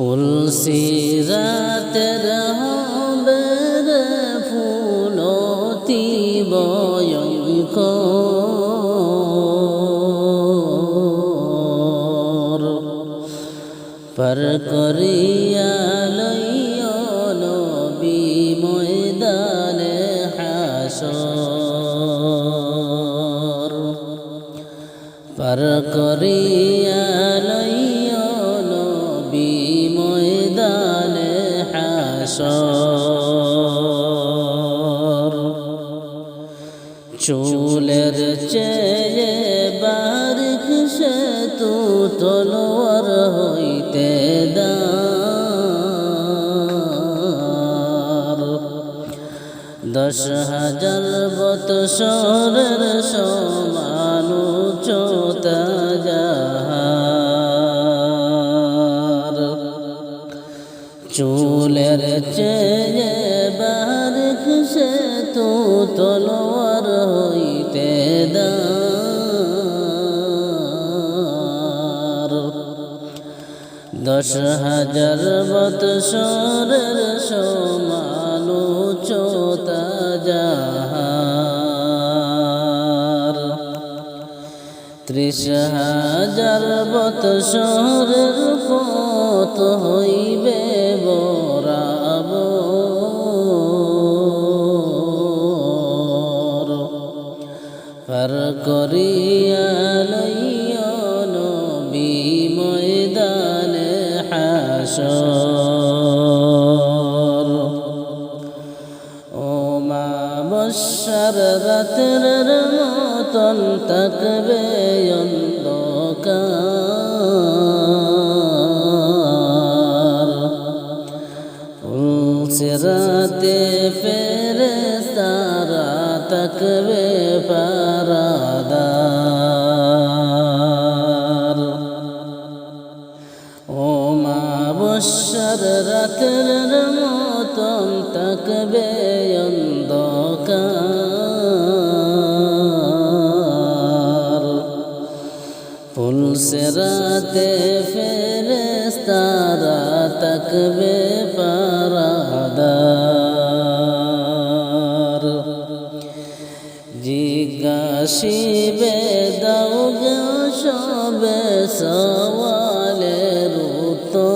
ফুলসিরাতের হবে রে ফুলতি বয়ঙ্কর পর করিয়া লইয় নবী ময়দানে হাসর। পর করিয়া চুলের চেয়ে বারিক সে তু তলোয়ার হইতে দার দশ হাজার বৎসরের সমান উচ্চতা দশ হাজার বৎসরের সমান উচ্চতা যাহার। ত্রিশ হাজার বৎসরের পথ হইবে বরাবর। পার করিয়া রাতের মতন থাকবে অন্ধকার। সিরাতে ফেরে সারা তকবে পারাদার। ও মা বসার রাতের মতন তকবে ফুলসেরাতে ফেরে তারা তকবে পারাদার জিজ্ঞাসিবে দাও সবে সওয়ালের উত্তর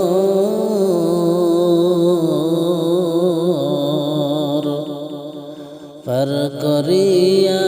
পর করিয়া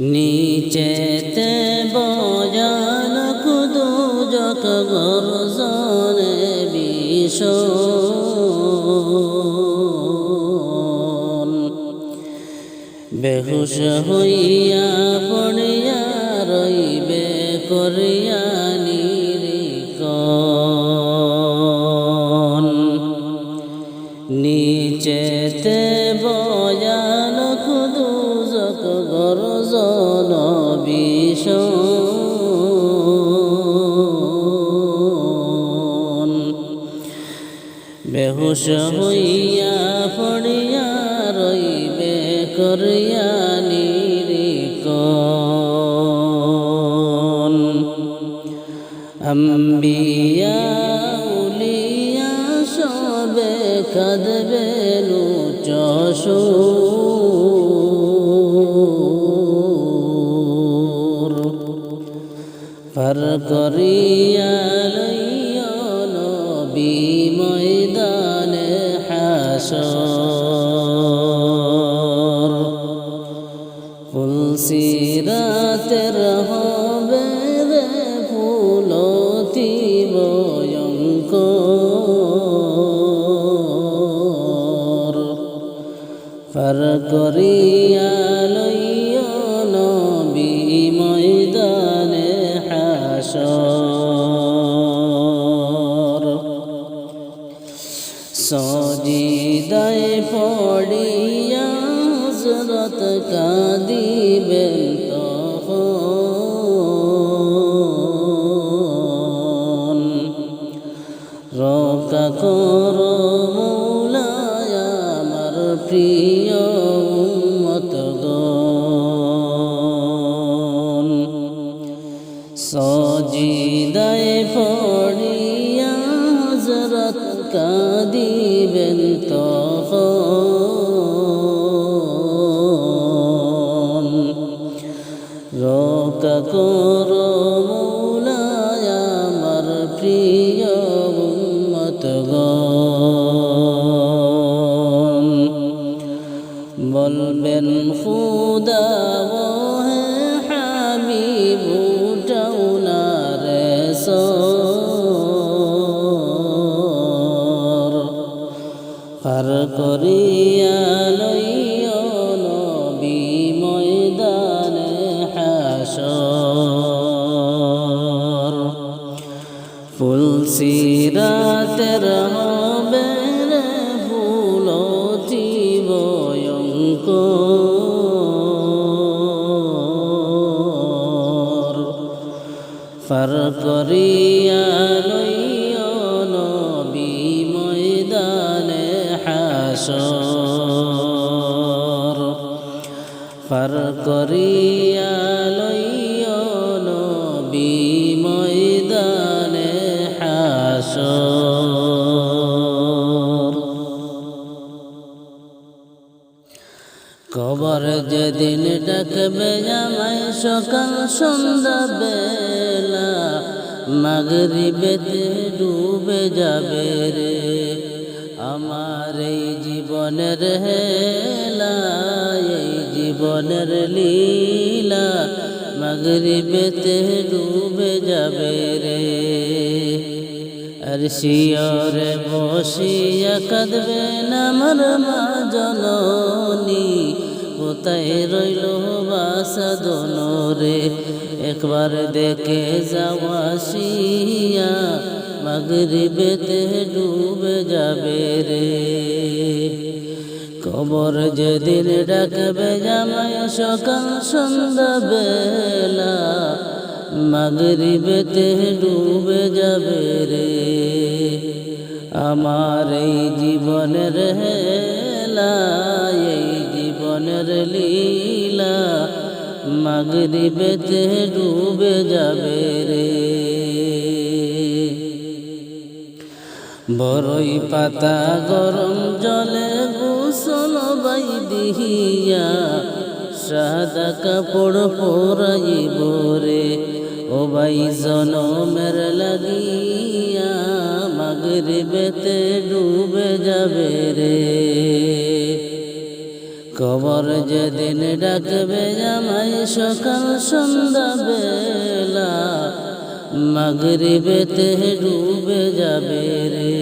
নিচেতে বজান কুদু যত গরজনে বিষ। বেহুশ হইয়া পড়িয়া রইবে করিয়া বেহুশ হইয়া পড়িয়া রইবে করিয়া নিরিকন আম্বিয়া উলিয়া সবে কাঁদবে চশুর পার করিয়া হাসর ফুলসিরাতের হবে রে ফুলতি বয়ঙ্ক পার করিয়া লইয় নবী ময়দানে হাসর। সজী কাঁদিবেন তখন। রক্ষা করো মৌলায় আমার প্রিয়। রক্ষা ফুল সিরাতের হবে রে ফুলতি ভয়ঙ্কর। ফার করিয়া লইও নবী ময়দানে ফার করিয়া লইও কবর যেদিন ডাকবে আমায় সকাল, সন্ধ্যা বেলা, মাগরিবেতে ডুবে যাবে রে। আমার এই জীবনের হেলা, এই জীবনের লীলা, মাগরিবেতে ডুবে যাবে রে। আর শিয়রে বসিয়া কাঁদবেন আমার মা জননী। কোথায় রইল বাসা দনরে? একবার দেখে যাওয়া শিয়া মাগরিবেতে ডুবে যাবে রে। কবর যেদিন ডাকবে জামায় সকাল সন্ধ্যা বেলা মাগরিবেতে ডুবে যাবে রে। আমার এই জীবনের হেলা, এই জীবনের লীলা মাগরিবেতে ডুবে যাবে রে। বড়ই পাতা গরম জলে গোসল বাই দিহিয়া, সাদা কাপড় পরাইব রে। ও বাই জনমের লাগিয়া মাগরে বেতে ডুবে যাবে রে। কবর যেদিন ডাকবে আমায় সকাল সন্ধ্যা বেলা, মাগরিবেতে ডুবে যাবে রে।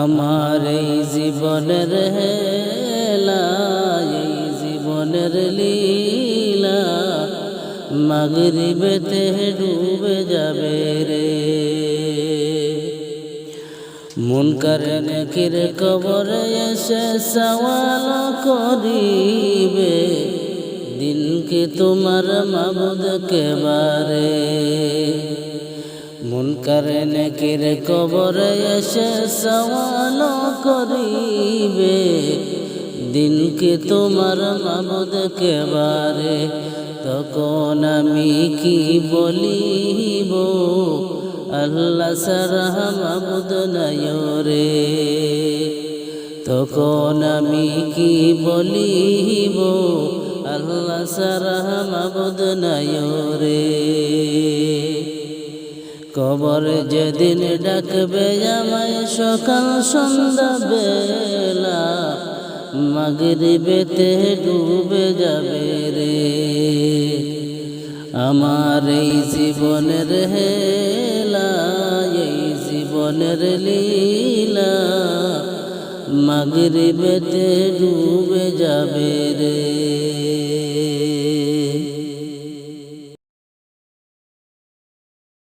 আমার এই জীবনের হেলা, এই জীবনের লীলা মাগরিবেতে ডুবে যাবে রে। মন করে নেকির কবরে এসে সওয়াল করিবে, দিনকে তোমার মাবুদ কে বারে। মন করে নেকির কবরে এসে সওয়াল করিবে, দিনকে তোমার মাবুদ কে বারে। তখন আমি কি বলিব? আল্লাহ সারাহ মাবুদ নয়রে। তখন আমি কি বলিব? আল্লাহ সারাহ মাবুদ নয়রে। কবর যেদিন ডাকবে আমায় সকাল সন্ধ্যা বেলা। মাগরিবেতে ডুবে যাবে রে। আমার এই জীবনের হেলা, এই জীবনের লীলা মগরিবেতে ডুবে যাবে রে।